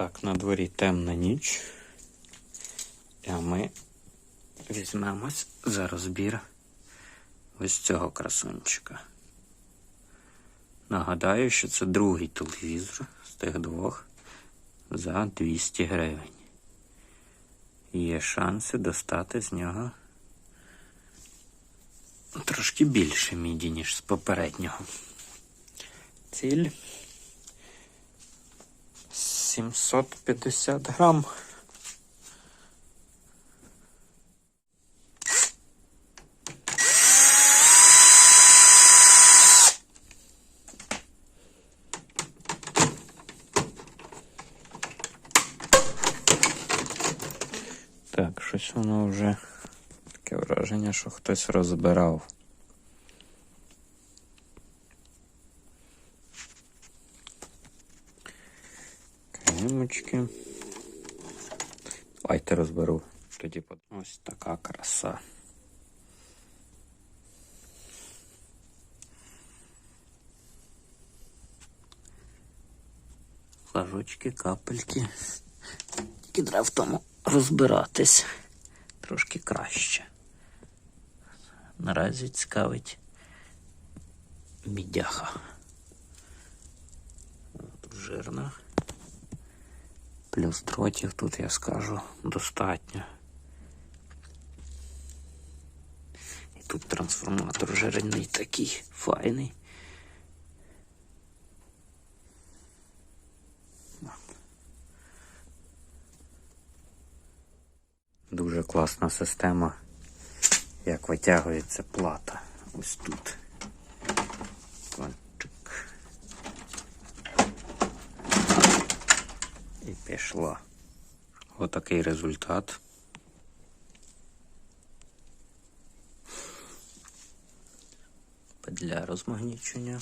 Так, на дворі темна ніч. А ми візьмемось за розбір ось цього красунчика. Нагадаю, що це другий телевізор з тих двох за 200 гривень. Є шанси достати з нього трошки більше міді, ніж з попереднього. Ціль 750 грам. Так, щось воно вже таке враження, що хтось розбирав. Кремочки. Давайте розберу. Тоді ось така краса. Флажочки, капельки. Тільки треба в тому розбиратись трошки краще. Наразі цікавить мідяха. Тут жирна. Плюс дротів тут, я скажу, достатньо. І тут трансформатор жирний такий файний. Дуже класна система, як витягується плата. Ось тут. І пішла. Отакий результат. Для розмагнічення.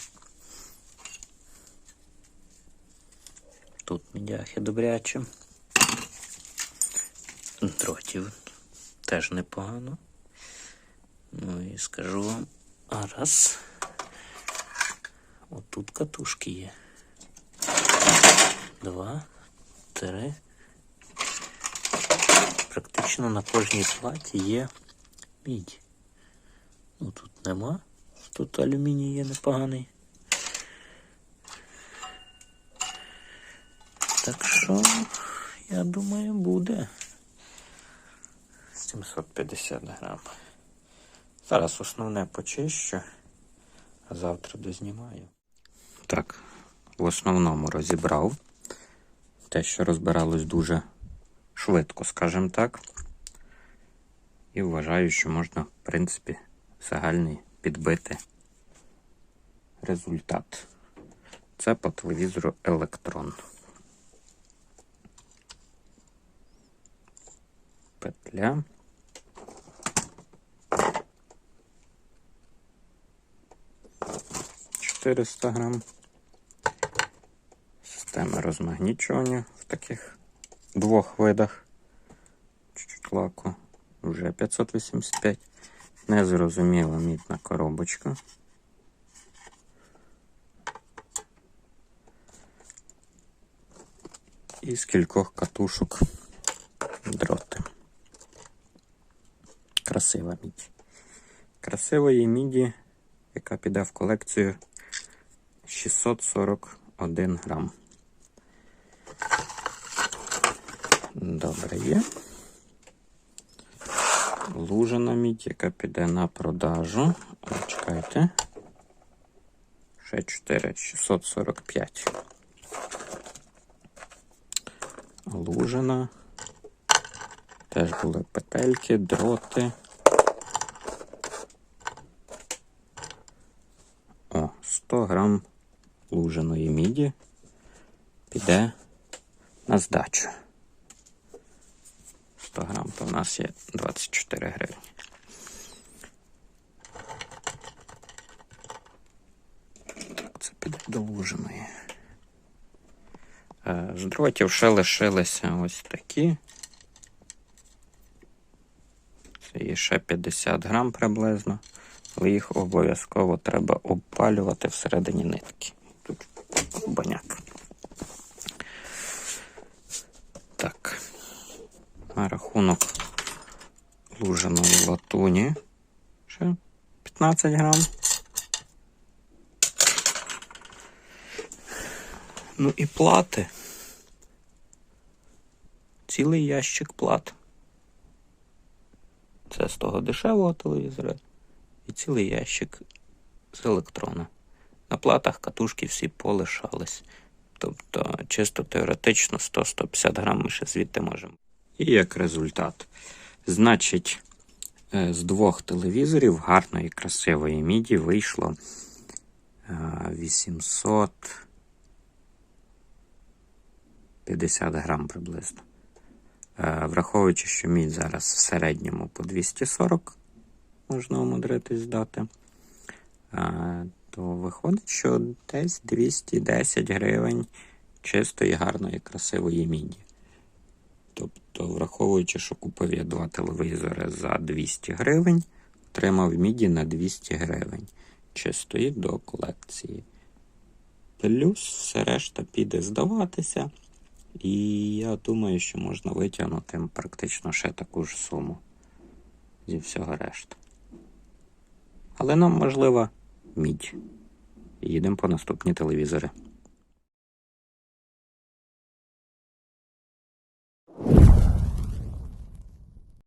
Тут мідяхи добряче. Дротів теж непогано. Ну і скажу вам, а раз. Отут катушки є. Два, три. Практично на кожній платі є мідь. Ну тут нема. Тут алюміній є непоганий. Так що, я думаю, буде. 750 грам. Зараз основне почищу, а завтра дознімаю. Так, в основному розібрав. Те, що розбиралось дуже швидко, скажімо так. І вважаю, що можна, в принципі, загальний підбити результат. Це по телевізору електрон. Петля. Чотириста грам. Система розмагнічування в таких двох видах. Чуть-чуть лаку. Вже 585. Незрозуміла мітна коробочка. І з кількох катушок дроти. Красива мідь. Красивої міді, яка піде в колекцію 641 грам. Добре є. Лужена мідь, яка піде на продажу. Чекайте. Ще 4, 645. Лужена. Теж були петельки, дроти. О, 100 грам луженої міді піде на здачу. 100 грам, то в нас є 24 гривні. Так, це піде до З дротів ще лишилися ось такі. Це є ще 50 грам приблизно, але їх обов'язково треба обпалювати всередині нитки. Тут баняк. На рахунок луженої латуні. Ще 15 грам. Ну і плати. Цілий ящик плат. Це з того дешевого телевізора. І цілий ящик з електрона. На платах катушки всі полишались. Тобто, чисто теоретично 100-150 грам ми ще звідти можемо. І як результат. Значить, е, з двох телевізорів гарної, красивої міді вийшло е, 850 грам приблизно. Е, Враховуючи, що мідь зараз в середньому по 240 можна умудритись здати, е, то виходить, що десь 210 гривень чистої, гарної, красивої міді. Тобто, враховуючи, що купив я два телевізори за 200 гривень, отримав міді на 200 гривень чистої до колекції. Плюс все решта піде здаватися. І я думаю, що можна витягнути практично ще таку ж суму зі всього решта. Але нам важлива мідь. Їдемо по наступні телевізори.